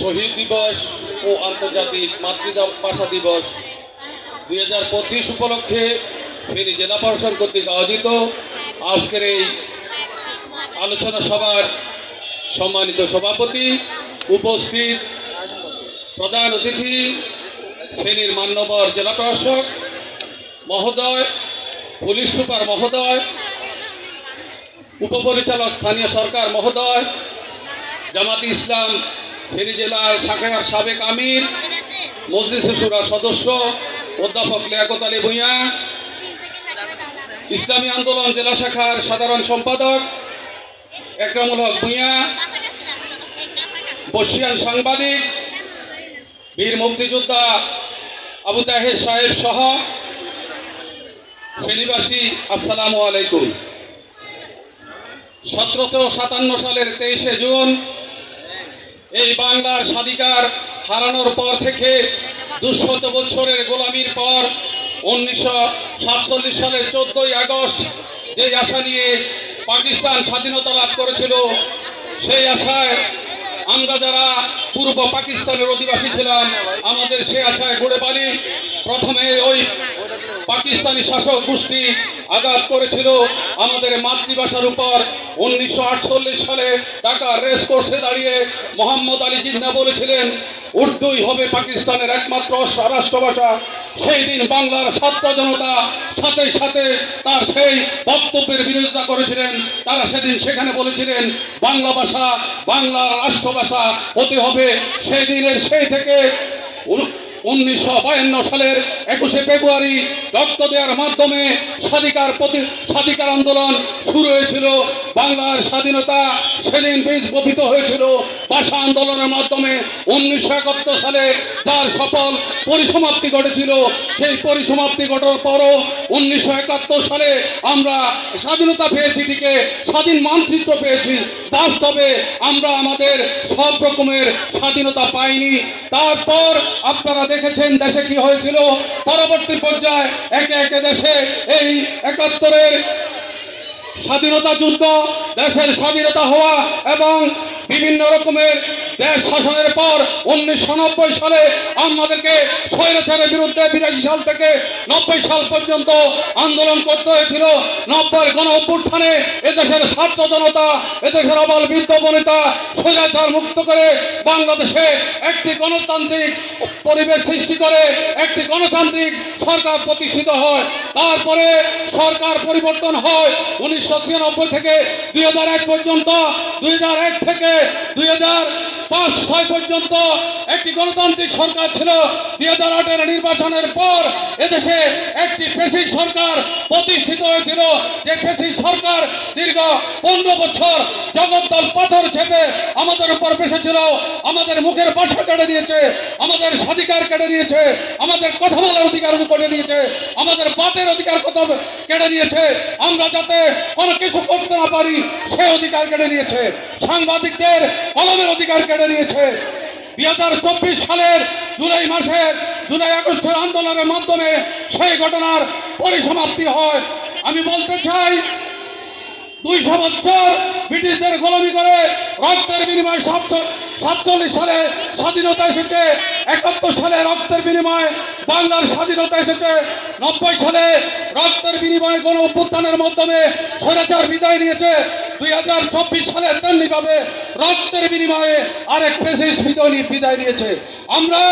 শহীদ দিবস ও আন্তর্জাতিক মাতৃদা মাতৃভাষা দিবস দুই হাজার পঁচিশ উপলক্ষে ফেনী জেলা প্রশাসন কর্তৃক আয়োজিত আজকের এই আলোচনা সভার সম্মানিত সভাপতি উপস্থিত প্রধান অতিথি ফেনীর মান্যবর জেলা প্রশাসক মহোদয়, পুলিশ সুপার মহোদয়, উপপরিচালক স্থানীয় সরকার মহোদয়, জামাতি ইসলাম ফেনী জেলার শাখার সাবেক আমির, মজলিস সুরা সদস্য, অধ্যাপক লিয়াকত আলী ভূঁইয়া, ইসলামী আন্দোলন জেলা শাখার সাধারণ সম্পাদক একরামুল হক ভূঁইয়া, বর্ষিয়ান সাংবাদিক, বীর মুক্তিযোদ্ধা আবু তাহের সাহেব সহ ফেনীবাসী, আসসালামু আলাইকুম। সতেরোশো সাতান্ন সালের তেইশে জুন এই বাংলার স্বাধিকার হারানোর পর থেকে দুশত বছরের গোলামির পর উনিশশো সাতচল্লিশ সালের চোদ্দই আগস্ট যে আশা নিয়ে পাকিস্তান স্বাধীনতা লাভ করেছিল, সেই আশায় আমরা যারা পূর্ব পাকিস্তানের অধিবাসী ছিলাম, আমাদের সে আশায় গড়ে পালি প্রথমে ওই পাকিস্তানি শাসক গোষ্ঠী আঘাত করেছিল আমাদের মাতৃভাষার উপর। উনিশশো আটচল্লিশ সালে ঢাকার রেস কোর্সে দাঁড়িয়ে মোহাম্মদ আলী জিন্না বলেছিলেন, উর্দুই হবে পাকিস্তানের একমাত্র রাষ্ট্রভাষা সেই দিন বাংলার ছাত্র জনতা সাথে সাথে তার সেই বক্তব্যের বিরোধিতা করেছিলেন। তারা সেদিন সেখানে বলেছিলেন, বাংলা ভাষা, বাংলার রাষ্ট্রভাষা হতে হবে। সেই দিনের সেই থেকে উনিশশো বায়ান্ন সালের একুশে ফেব্রুয়ারি রক্ত দেওয়ার মাধ্যমে স্বাধিকার প্রতি স্বাধিকার আন্দোলন শুরু হয়েছিল। বাংলার স্বাধীনতা সেদিন বীজ বপিত হয়েছিল। ভাষা আন্দোলনের মাধ্যমে উনিশশো একাত্তর সালে তার সফল পরিসমাপ্তি ঘটেছিল, সেই পরিসমাপ্তি ঘটার পরও উনিশশো একাত্তর সালে আমরা স্বাধীনতা পেয়েছি দিকে স্বাধীন মানচিত্র পেয়েছি। বাস্তবে আমরা আমাদের সব রকমের স্বাধীনতা পাইনি। তারপর আপনারা দেখেছেন দেশে কি হয়েছিল? পরবর্তী পর্যায়ে একে একে দেশে এই একাত্তরের স্বাধীনতা যুদ্ধ দেশের স্বাধীনতা হওয়া এবং বিভিন্ন রকমের দেশ শাসনের পর উনিশশো নব্বই সালে আমাদেরকে স্বৈরাচারের বিরুদ্ধে বিরাশি সাল থেকে নব্বই সাল পর্যন্ত আন্দোলন করতে হয়েছিল। নব্বই গণ অভ্যুত্থানে এদেশের ছাত্র জনতা, এদেশের অবল বৃদ্ধ বনিতা স্বৈরাচার মুক্ত করে বাংলাদেশে একটি গণতান্ত্রিক পরিবেশ সৃষ্টি করে, একটি গণতান্ত্রিক সরকার প্রতিষ্ঠিত হয়। তারপরে সরকার পরিবর্তন হয় উনিশশো ছিয়ানব্বই থেকে দুই হাজার এক পর্যন্ত। দুই হাজার এক থেকে দুই হাজার পাঁচ ছয় পর্যন্ত একটি গণতান্ত্রিক সরকার ছিল। দুই হাজার আটের নির্বাচনের পর এদেশে একটি পেশি সরকার প্রতিষ্ঠিত হয়েছিল। যে পেশি সরকার দীর্ঘ পনেরো বছর জগদ্দল পাথর চেপে আমাদের উপর বসেছিল, আমাদের মুখের ভাষা কেড়ে নিয়েছে, আমাদের স্বাধিকার কেড়ে নিয়েছে, আমাদের কথা বলার অধিকার কেড়ে নিয়েছে, আমাদের বাতের অধিকার কথা কেড়ে নিয়েছে। আমরা যাতে কোনো কিছু করতে না পারি, সে অধিকার কেড়ে নিয়েছে। সাংবাদিকদের কলমের অধিকার কেড়ে নিয়েছে। দুই হাজার চব্বিশ সালের জুলাই মাসের জুলাই আগস্টের আন্দোলনের মাধ্যমে সেই ঘটনার পরিসমাপ্তি হয়। আমি বলতে চাই, দুইশো বছর ব্রিটিশদের গোলামি করে রক্তের বিনিময়ে সাতচল্লিশ সালে স্বাধীনতা এসেছে, একাত্তর সালে রক্তের বিনিময়ে, বাংলার স্বাধীনতা এসেছে, নব্বই সালে রক্তের বিনিময়ে গণ অভ্যুত্থানের মাধ্যমে স্বৈরাচার বিদায় নিয়েছে। দুই হাজার চব্বিশ সালে তেমনি রক্তের বিনিময়ে আরেক ফেসিস বিদায় বিদায় নিয়েছে। আমরা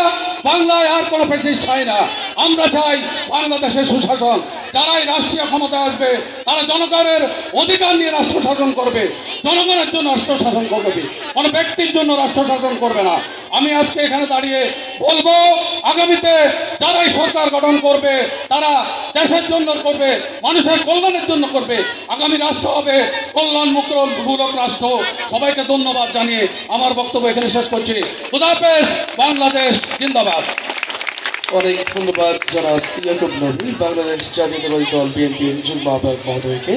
বাংলায় আর কোনো ফেসিস চাই না। আমরা চাই বাংলাদেশের সুশাসন। যারাই রাষ্ট্রীয় ক্ষমতায় আসবে, তারা জনগণের অধিকার নিয়ে রাষ্ট্র শাসন করবে। জনগণের জন্য রাষ্ট্র শাসন করবে। কোনো ব্যক্তির জন্য রাষ্ট্র শাসন করবে না। আমি আজকে এখানে দাঁড়িয়ে বলব, আগামীতে যারাই সরকার গঠন করবে, তারা দেশের জন্য করবে, মানুষের কল্যাণের জন্য করবে, আগামী রাষ্ট্র হবে কল্যাণ মুক্ত মূলক রাষ্ট্র। সবাইকে ধন্যবাদ জানিয়ে আমার বক্তব্য এখানে শেষ করছি। খুদাফেজ বাংলাদেশ জিন্দাবাদ। অনেক ধন্যবাদ নবী, বাংলাদেশ দল আহ্বায়ক মহোদয়কে।